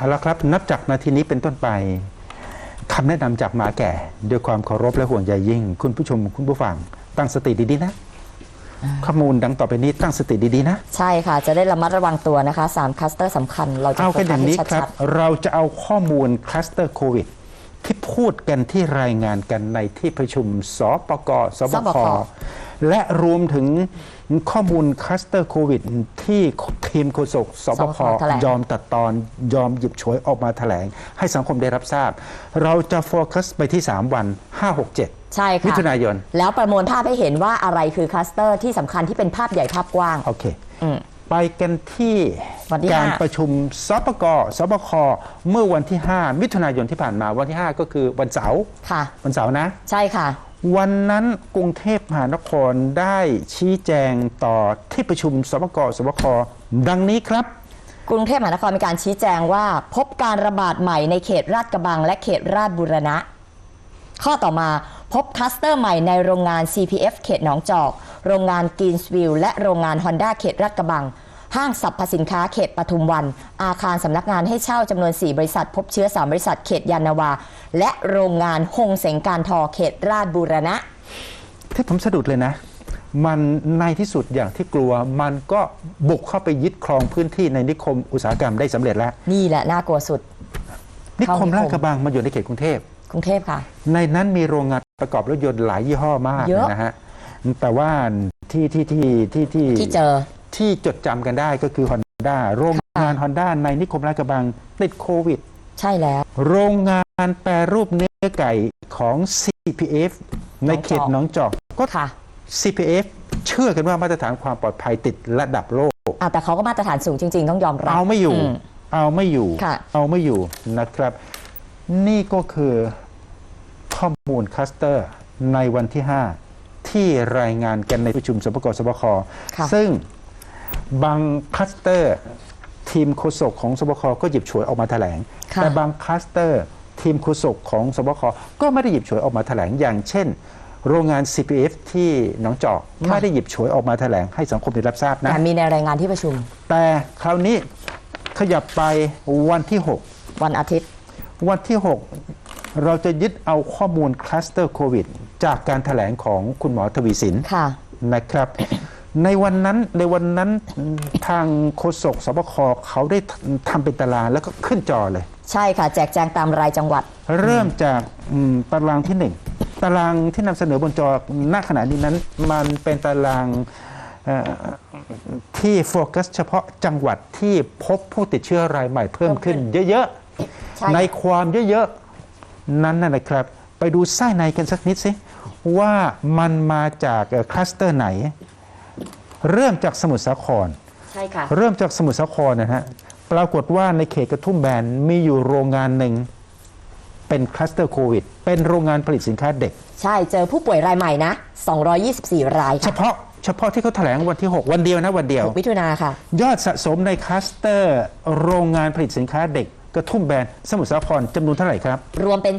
เอาละครับ นับจากนาทีนี้เป็นต้นไปคำแนะนำจากหมาแก่ ด้วยความเคารพและห่วงใยยิ่ง คุณผู้ชมคุณผู้ฟังตั้งสติดีๆนะ ข้อมูลดังต่อไปนี้ตั้งสติดีๆนะ ใช่ค่ะ จะได้ระมัดระวังตัวนะคะ3คลัสเตอร์สำคัญ เราจะเอาโฟกันอกัสย่างให้นี้ชัครับ ดเราจะเอาข้อมูลคลัสเตอร์โควิด ที่พูดกันที่รายงานกันในที่ประชุมสปกสบคและรวมถึง ข้อมูลคลัสเตอร์โควิด ที่ทีมโฆษกสบคยอมตัดตอนยอมหยิบฉวยออกมาแถลง ให้สังคมได้รับทราบ เราจะโฟกัสไปที่ 3 วัน 5 6 7ๆใช่ค่ะมิถุนายน แล้วประมวลภาพให้เห็นว่าอะไรคือคลัสเตอร์ที่สำคัญที่เป็นภาพใหญ่ภาพกว้าง โอเคอืมไปกันที่วันที่การห้าประชุมสปกสบคเมื่อวันที่ 5 มิถุนายนที่ผ่านมาวันที่ 5 ก็คือวันเสาร์ค่ะวันเสาร์นะ ใช่ค่ะ วันนั้นกรุงเทพมหานครได้ชี้แจงต่อที่ประชุมสปกสบคดังนี้ครับ กรุงเทพมหานครมีการชี้แจงว่า พบการระบาดใหม่ในเขตราชกระบังและเขตราชบุรณะ ข้อต่อมาพบคลัสเตอร์ใหม่ในโรงงาน CPF เขตหนองจอก โรงงานกินสวิลและโรงงาน Honda เขตราชกระบัง ห้างสรรพสินค้าเขตปทุมวัน อาคารสำนักงานให้เช่าจำนวน 4 บริษัท พบเชื้อ 3 บริษัทเขตยานนาวา และโรงงานฮงเสงการทอเขตราชบุรณะ ที่ผมสะดุดเลยนะ มันในที่สุดอย่างที่กลัว มันก็บุกเข้าไปยึดครองพื้นที่ในนิคมอุตสาหกรรมได้สำเร็จแล้ว นี่แหละน่ากลัวสุด นิคมเข้านิคมลาดกระบังมาอยู่ในเขตกรุงเทพ กรุงเทพค่ะ ในนั้นมีโรงงานประกอบรถยนต์หลายยี่ห้อมากเยอะ นะฮะแต่ว่าที่ที่ที่ที่ที่ที่เจอ ที่จดจำกันได้ก็คือ Honda โรงงาน Honda ในนิคมลาดกระบังติดโควิด ใช่แล้ว โรงงานแปรรูปเนื้อไก่ของ CPF ในเขตหนองจอกก็ ค่ะ CPF เชื่อกันว่ามาตรฐานความปลอดภัยติดระดับโลก อะแต่เขาก็มาตรฐานสูงจริง ๆ ต้องยอมรับ เอาไม่อยู่มเอาไม่อยู่ ค่ะ เอาไม่อยู่นะครับ นี่ก็คือข้อมูลคลัสเตอร์ในวันที่ 5 ที่รายงานกันในประชุมสปกสบค ค่ะ ซึ่ง บางคลัสเตอร์ ทีมโฆษกของสบคก็หยิบฉวยออกมาแถลงค่ะแต่บางคลัสเตอร์ ทีมโฆษกของสบคก็ไม่ได้หยิบฉวยออกมาแถลงอย่างเช่น โรงงาน CPF ที่หนองจอกไม่ได้หยิบฉวยออกมาแถลงให้สังคมได้รับทราบนะแต่มีในรายงานที่ประชุม แต่คราวนี้ขยับไปวันที่ 6 วันอาทิตย์ วันที่ 6 เราจะยึดเอาข้อมูลคลัสเตอร์โควิดจากการถแถลงของคุณหมอทวีสินค่ะนะครับ ในวันนั้นในวันนั้นทางโฆษกสบคเขาได้ทำเป็นตารางแล้วก็ขึ้นจอเลย ใช่ค่ะ แจกแจงตามรายจังหวัด เริ่มจากอืมตารางที่หนึ่งตารางที่นำเสนอบนจอณขณะนี้นั้น มันเป็นตารางเอ่อที่โฟกัสเฉพาะจังหวัดที่พบผู้ติดเชื้อรายใหม่เพิ่มขึ้น เยอะใช่ๆในความเยอะๆนั้นนะนะครับ ไปดูไส้ในกันสักนิดสิว่ามันมาจากเอ่อคลัสเตอร์ไหน เริ่มจากสมุทรสาคร ใช่ค่ะ เริ่มจากสมุทรสาครนะฮะปรากฏว่าในเขตกระทุ่มแบนมีอยู่โรงงานหนึ่งเป็นคลัสเตอร์โควิด เป็นโรงงานผลิตสินค้าเด็ก ใช่เจอผู้ป่วยรายใหม่นะ 224 รายเฉค่ะพาะเฉพาะที่เขาแถลงวันที่ 6 วันเดียวนะวันเดียว 6มิถุนาค่ะ ยอดสะสมในคลัสเตอร์โรงงานผลิตสินค้าเด็ก กระทุ่มแบนสมุทรสาครจำนวนเท่าไหร่ครับ รวมเป็น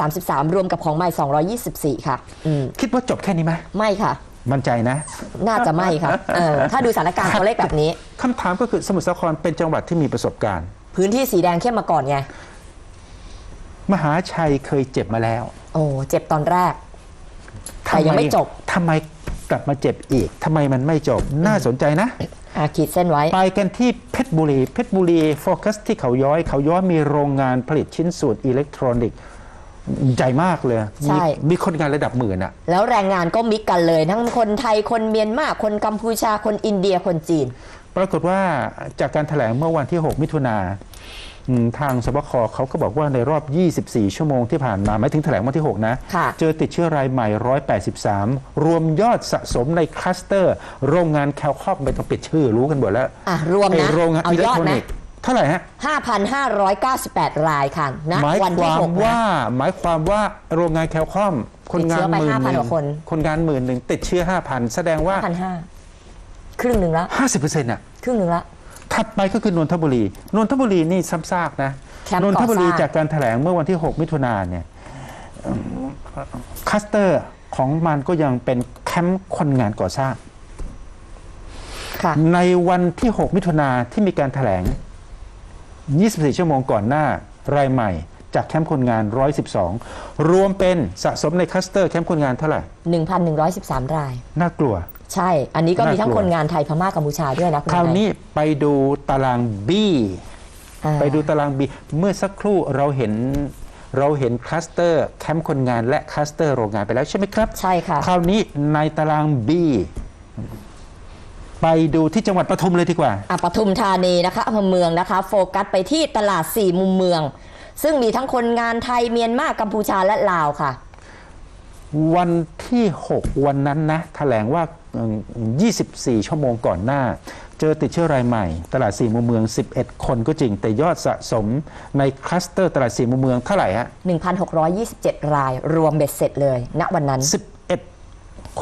433 รวมกับของใหม่ 224 ค่ะอืมคิดว่าจบแค่นี้ไหมไม่ค่ะ มั่นใจนะ น่าจะไม่ค่ะเออถ้าดูสถานการณ์ตัวเลขแบบนี้คำถามก็คือสมุทรสาครเป็นจังหวัดที่มีประสบการณ์ พื้นที่สีแดงเข้มมาก่อนไงมหาชัยเคยเจ็บมาแล้ว โอ้เจ็บตอนแรกแต่ยังไม่จบทำไมกลับมาเจ็บอีกทำไมมันไม่จบน่าสนใจนะอะขีดเส้นไว้ ไปกันที่เพชรบุรี เพชรบุรีโฟกัสที่เขาย้อย เขาย้อยมีโรงงานผลิตชิ้นส่วนอิเล็กทรอนิกส์ ใหญ่มากเลยใช่ มีมีคนงานระดับหมื่นอะแล้วแรงงานก็มิกกันเลย ทั้งคนไทยคนเมียนมาคนกัมพูชาคนอินเดียคนจีน ปรากฏว่าจากการถแถลงเมื่อวันที่ 6 มิถุนาอืมทางสบคเขาก็บอกว่าในรอบ 24 ชั่วโมงที่ผ่านมาหมายถึงแถลงวันที่ 6 นะ ค่ะ เจอติดเชื้อรายใหม่ 183 รวมยอดสะสมในคลัสเตอร์ โรงงานแคลคอมไม่ต้องปิดชื่อรู้กันหมดแล้ว อะรวมไอ้นะ โรงงานเอาอิเล็ยกอดทรอนะ นิกส์ เท่าไหร่ฮะ 5,598 รายค่ะณหมายวันคที่วาม6นะ ว่าหมายความว่าโรงงานแคลคอมคนงานติดเชื้อไปหมื่นหนึ่5,000กงว่าคน คนงานหมื่นหนึ่งติดเชื้อ5,000แสดงว่า1,500ครึ่งหนึ่งละ50%น่ะครึ่งหนึ่งละ ถัดไปก็คือนนทบุรีนนทบุรีนี่ซ้ำซากนะแคมป์นนทบุรีก่อสร้างจากการแถลงเมื่อวันที่ 6 มิถุนายนเนี่ยเอิ่มคลัสเตอร์ของมันก็ยังเป็นแคมป์คนงานก่อสร้าง ค่ะ ในวันที่ 6 มิถุนาที่มีการแถลง 24 ชั่วโมงก่อนหน้ารายใหม่จากแคมป์คนงาน 112 รวมเป็นสะสมในคลัสเตอร์แคมป์คนงานเท่าไหร่ 1,113 ราย น่ากลัว ใช่ อันนี้ก็มีทั้งน่ากลัวคนงานไทยพม่ากัมพูชาด้วยนะคุณคราวทยนี้ไปดูตาราง B อ่าไปดูตาราง B เมื่อสักครู่เราเห็นเราเห็นคลัสเตอร์แคมป์คนงานและคลัสเตอร์โรงงานไปแล้วใช่ไหมครับ ใช่ค่ะ คราวนี้ในตาราง B ไปดูที่จังหวัดปทุมเลยดีกว่า อะปทุมธานีนะคะอำเภอเมืองนะคะ โฟกัสไปที่ตลาดสี่มุมเมือง ซึ่งมีทั้งคนงานไทยเมียนมากัมพูชาและลาวค่ะ วันที่ 6 วันนั้นนะแถลงว่าเอ่อ24 ชั่วโมงก่อนหน้า เจอติดเชื้อรายใหม่ ตลาดสี่มุมเมือง 11 คนก็จริง แต่ยอดสะสมในคลัสเตอร์ตลาดสี่มุมเมืองเท่าไหร่ฮะ1,627 รายรวมเบ็ดเสร็จเลย ณวันนั้น11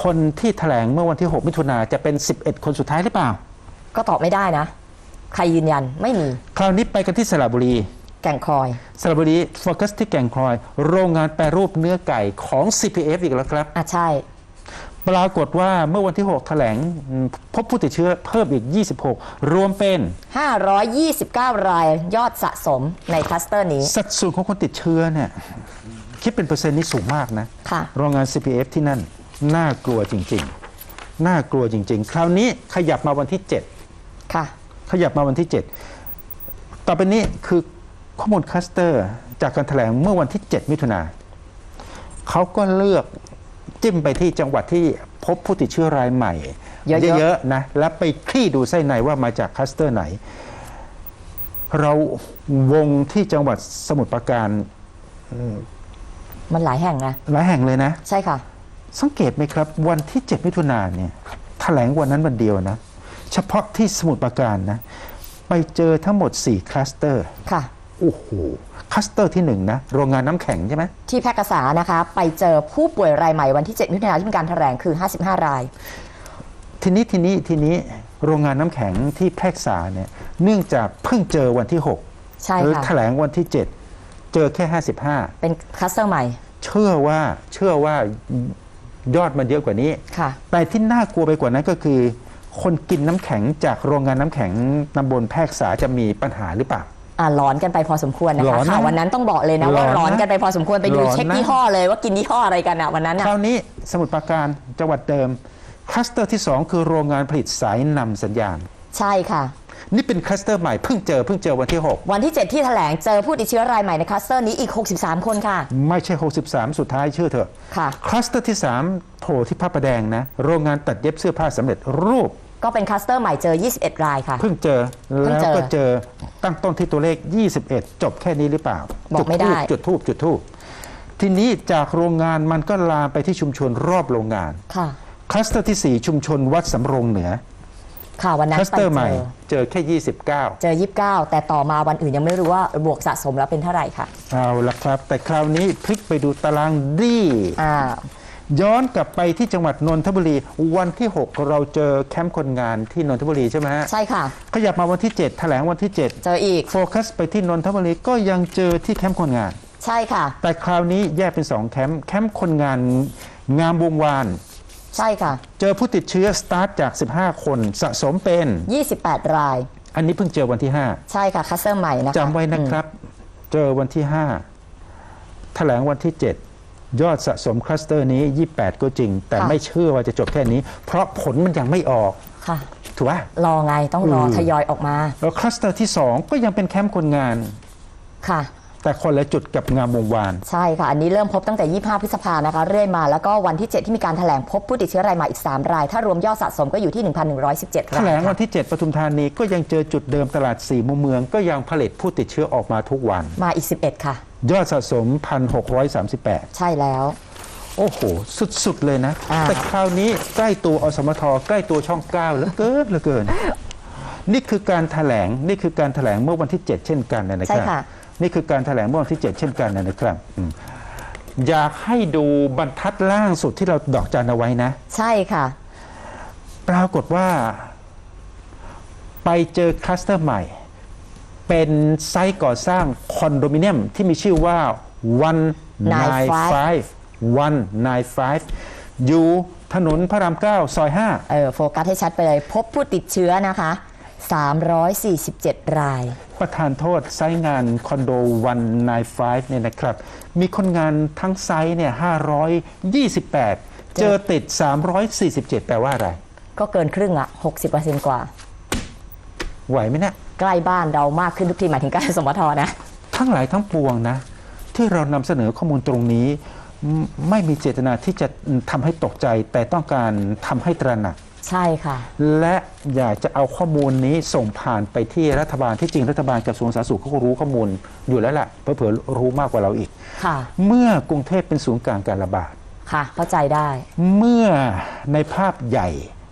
คนที่แถลงเมื่อวันที่ 6 มิถุนาจะเป็น 11 คนสุดท้ายหรือเปล่า ก็ตอบไม่ได้นะ ใครยืนยันไม่มี คราวนี้ไปกันที่สระบุรี แก่งคอย สระบุรีโฟกัสที่แก่งคอย โรงงานแปรรูปเนื้อไก่ของ CPF อีกแล้วครับ อะใช่ ปรากฏว่าเมื่อวันที่ 6 แถลงอืมพบผู้ติดเชื้อเพิ่มอีก 26 รวมเป็น 529 รายยอดสะสมในคลัสเตอร์นี้ สัดส่วนของคนติดเชื้อเนี่ยคิดเป็นเปอร์เซ็นต์นี่สูงมากนะ ค่ะ โรงงาน CPF ที่นั่น น่ากลัวจริง ๆ น่ากลัวจริง ๆ คราวนี้ขยับมาวันที่7ค่ะ ขยับมาวันที่ 7 ต่อไปนี้คือข้อมูลคลัสเตอร์จากการแถลงเมื่อวันที่ 7 มิถุนาเขาก็เลือกจิ้มไปที่จังหวัดที่พบผู้ติดเชื้อรายใหม่ เยอะๆเยอะๆนะ แล้วไปคลี่ดูไส้ในว่ามาจากคลัสเตอร์ไหน เราวงที่จังหวัดสมุทรปราการมันหลายแห่งนะ หลายแห่งเลยนะ ใช่ค่ะ สังเกตไหมครับ วันที่7มิถุนายนเนี่ยแถลงวันนั้นวันเดียวนะ เฉพาะที่สมุทรปราการนะ ไปเจอทั้งหมด 4 คลัสเตอร์ค่ะโอ้โหคลัสเตอร์ที่1นะโรงงานน้ำแข็งใช่ไหมที่แพร่กษานะคะ ไปเจอผู้ป่วยรายใหม่วันที่ 7 มิถุนายนที่มีการแถลงคือ 55 ราย ทีนี้ทีนี้ทีนี้โรงงานน้ำแข็งที่แพรกษาเนี่ยเนื่องจากเพิ่งเจอวันที่ใช่6หรือค่ะแถลงวันที่ 7 เจอแค่ 55 เป็นคลัสเตอร์ใหม่ เชื่อว่าเชื่อว่า ยอดมันเยอะกว่านี้ ค่ะ แต่ที่น่ากลัวไปกว่านั้นก็คือ คนกินน้ำแข็งจากโรงงานน้ำแข็งตำบลแพรกษาจะมีปัญหาหรือเปล่า อ่าร้อนกันไปพอสมควรนะร้คะอนนะข่าววันนั้นต้องบอกเลยนะว่าร้อนนะร้อนกันไปพอสมควรไปดูร้อนนะ เช็คยี่ห้อเลยว่ากินยี่ห้ออะไรกันอะวันนั้นคอะราวนี้สมุทรปราการจังหวัดเดิมคลัสเตอร์ที่ 2 คือโรงงานผลิตสายนำสัญญาณ ใช่ค่ะ นี่เป็นคลัสเตอร์ใหม่เพิ่งเจอเพิ่งเจอวันที่วันที่ 7 ที่แถลงเจอผู้ติดเชื้อรายใหม่ในคลัสเตอร์นี้อีก 63 คนค่ะ6ไม่ใช่ 63 สุดท้ายเชื่อเถอะค่ะคลัสเตอร์ที่ 3 โผล่ที่พระประแดงนะ โรงงานตัดเย็บเสื้อผ้าสำเร็จรูป ก็เป็นคลัสเตอร์ใหม่เจอ 21 รายค่ะ เพิ่งเจอเพิ่งแล้วเจอก็เจอตั้งต้นที่ตัวเลข 21 จบแค่นี้หรือเปล่าบอกไม่ได้จุดทูบจุดทูบทีนี้จากโรงงานมันก็ลามไปที่ชุมชนรอบโรงงานค่ะคลัสเตอร์ที่ 4 ชุมชนวัดสำโรงเหนือ ค่ะวันนั้คนลัสไปเตอร์ใหม่เจอเจอแค่ 29 เจอ 29 แต่ต่อมาวันอื่นยังไม่รู้ว่าบวกสะสมแล้วเป็นเท่าไหร่ค่ะ เอาละครับ แต่คราวนี้พลิกไปดูตารางดีอ่าย้อนกลับไปที่จังหวัดนนทบุรี วันที่ 6 เราเจอแคมป์คนงานที่นนทบุรีใช่ไหมฮะใช่ค่ะ ขยับมาวันที่ 7 แถลงวันที่เจออีก7โฟกัสไปที่นนทบุรีก็ยังเจอที่แคมป์คนงาน ใช่ค่ะ แต่คราวนี้แยกเป็น 2 แคมป์แคมป์คนงานงามวงวาน ใช่ค่ะ เจอผู้ติดเชื้อสตาร์ทจาก 15 คนสะสมเป็น 28 ราย อันนี้เพิ่งเจอวันที่ ใช่ค่ะคลัสเตอร์ใหม่นะคะ5จำไว้นะครับ เจอวันที่ 5 แถลงวันที่ 7 ยอดสะสมคลัสเตอร์นี้ 28 ก็จริง แต่ไม่เชื่อว่าจะจบแค่นี้ เพราะผลมันยังไม่ออก ค่ะ ถูกป่ะรอไงต้องรออืม ทยอยออกมาแล้วคลัสเตอร์ที่ 2 ก็ยังเป็นแคมป์คนงาน ค่ะ แต่คนละจุดกับงามวงวาน ใช่ค่ะ อันนี้เริ่มพบตั้งแต่ 25 พฤษภานะคะ เรื่อยมา แล้วก็วันที่ 7 ที่มีการแถลงพบผู้ติดเชื้อรายใหม่อีก 3 ราย ถ้ารวมยอดสะสมก็อยู่ที่ 1,117แถรายลงวันค่ะที่ 7ปทุมธานีก็ยังเจอจุดเดิมตลาดสี่มุมเมือง ก็ยังผลิตผู้ติดเชื้อออกมาทุกวัน มาอีก 11 ค่ะ ยอดสะสม 1,638 ใช่แล้ว โอ้โห สุดๆเลยนะอ่าแต่คราวนี้ใกล้ตัวอสมทใกล้ตัวช่องเก้าเหลือเกินเหลือเกิน นี่คือการแถลงนี่คือการแถลงเมื่อวันที่ 7 เช่นกันนะคใช่รับค่ะ นี่คือการแถลงเมื่อวันที่ 7 เช่นกันนะครับอืมอยากให้ดูบรรทัดล่างสุดที่เราดอกจันเอาไว้นะ ใช่ค่ะ ปรากฏว่า ไปเจอคลัสเตอร์ใหม่ เป็นไซต์ก่อสร้างคอนโดมิเนียมที่มีชื่อว่า 195 195 อยู่ถนนพระราม 9 ซอยเออโฟกัสให้ชัดไปเลย พบผู้ติดเชื้อนะคะ 347 ราย ประธานโทษไซต์งานคอนโดวันนายไฟเนี่ยนะครับ มีคนงานทั้งไซต์เนี่ย528 เจอติด 347 แปลว่าอะไร ก็เกินครึ่งละ60%กว่า ไหวไหมเนี่ยใกล้บ้านเรามากขึ้นทุกทีหมายถึงใกล้สมทนะ ทั้งหลายทั้งปวงนะ ที่เรานำเสนอข้อมูลตรงนี้ ไม่ไม่มีเจตนาที่จะทำให้ตกใจแต่ต้องการทำให้ตระหนัก ใช่ค่ะ และอยากจะเอาข้อมูลนี้ส่งผ่านไปที่รัฐบาลที่จริงรัฐบาลกระทรวงสาธารณสุขเขาก็รู้ข้อมูลอยู่แล้วแหละเผื่อๆรู้มากกว่าเราอีก ค่ะ เมื่อกรุงเทพเป็นศูนย์กลางการระบาด ค่ะ เข้าใจได้ เมื่อในภาพใหญ่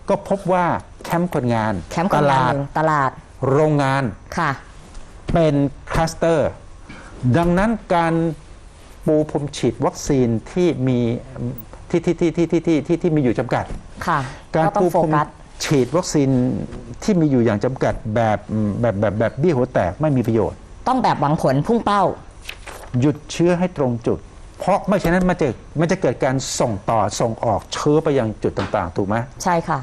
ก็พบว่าแคมป์คนงานแคมป์คตนงาลานดหนึ่งตลาด โรงงานค่ะ เป็นคลัสเตอร์ ดังนั้นการปูพรมฉีดวัคซีนที่มี ที่ที่ที่ที่ที่ที่ที่ที่มีอยู่จำกัด ค่ะการก็ต้อปูงโฟพรมกัส ฉีดวัคซีนที่มีอยู่อย่างจำกัดแบบแบบแบบแบบเบี้ยหัวแตกไม่มีประโยชน์ ต้องแบบหวังผลพุ่งเป้า หยุดเชื้อให้ตรงจุด เพราะไม่ฉะนั้นมันจะมันจะเกิดการส่งต่อส่งออกเชื้อไปยังจุดต่างๆ ถูกไหมใช่ค่ะ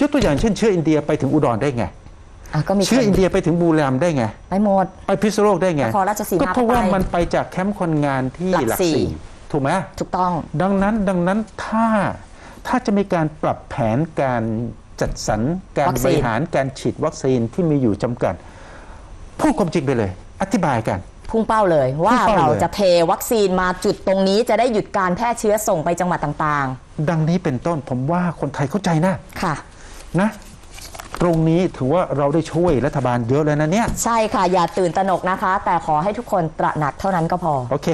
ยกตัวอย่างเช่นเชื้ออินเดียไปถึงอุดรได้ไง อะก็มีเชื้อผลอินเดียไปถึงบูรามย์ได้ไง ไปหมด ไปพิษณุโลกได้ไงนครราชสีมาก็เพราะว่าไปมันไปจากแคมป์คนงานที่หลักหลักสี่สี่ ถูกไหมถูกต้อง ดังนั้นดังนั้นถ้าถ้าจะมีการปรับแผนการจัดสรรการวัคบซีนริหารการฉีดวัคซีนที่มีอยู่จำกัด พูดความจริงไปเลย อธิบายกันพุ่งเป้าเลยว่าพุ่งเป้าเลยเราจะเทวัคซีนมาจุดตรงนี้จะได้หยุดการแพร่เชื้อส่งไปจังหวัดต่างดังนี้เป็นต้นผมว่าคนไทยเข้าใจนะๆค่ะนะตรงนี้ถือว่าเราได้ช่วยรัฐบาลเยอะเลยนะเนี่ย ใช่ค่ะ อย่าตื่นตระหนกนะคะ แต่ขอให้ทุกคนตระหนักเท่านั้นก็พอ โอเค